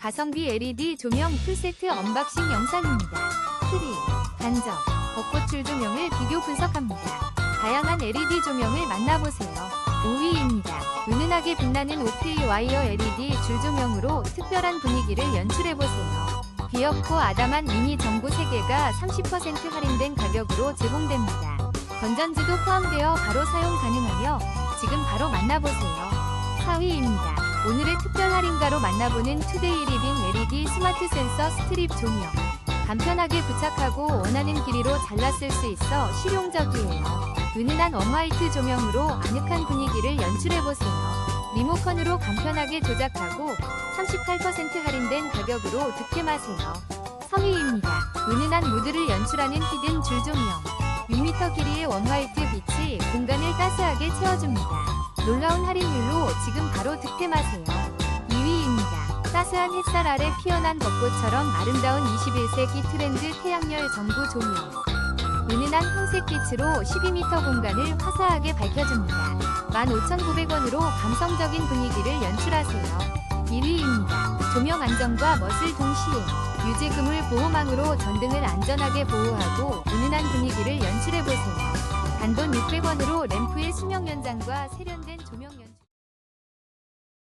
가성비 LED 조명 풀세트 언박싱 영상입니다. 트리, 간접, 벚꽃줄 조명을 비교 분석합니다. 다양한 LED 조명을 만나보세요. 5위입니다. 은은하게 빛나는 오케이 와이어 LED 줄 조명으로 특별한 분위기를 연출해보세요. 귀엽고 아담한 미니 전구 3개가 30% 할인된 가격으로 제공됩니다. 건전지도 포함되어 바로 사용 가능하며 지금 바로 만나보세요. 4위입니다. 오늘의 특별 할인가로 만나보는 투데이 리빙 LED 스마트 센서 스트립 조명. 간편하게 부착하고 원하는 길이로 쓸수 있어 실용적이에요. 은은한 웜화이트 조명으로 아늑한 분위기를 연출해보세요. 리모컨으로 간편하게 조작하고 38% 할인된 가격으로 득템하세요. 3위입니다. 은은한 무드를 연출하는 히든 줄 조명. 6m 길이의 웜화이트 빛이 공간을 따스하게 채워줍니다. 놀라운 할인율로 지금 바로 득템하세요. 2위입니다. 따스한 햇살 아래 피어난 벚꽃처럼 아름다운 21세기 트렌드 태양열 전구 조명. 은은한 황색빛으로 12m 공간을 화사하게 밝혀줍니다. 15,900원으로 감성적인 분위기를 연출하세요. 1위입니다. 조명 안정과 멋을 동시에 그물 보호망으로 전등을 안전하게 보호하고 은은한 분위기를 연출해보세요. 단돈 600원으로 램프의 수명 연장과 세련된 조명 연출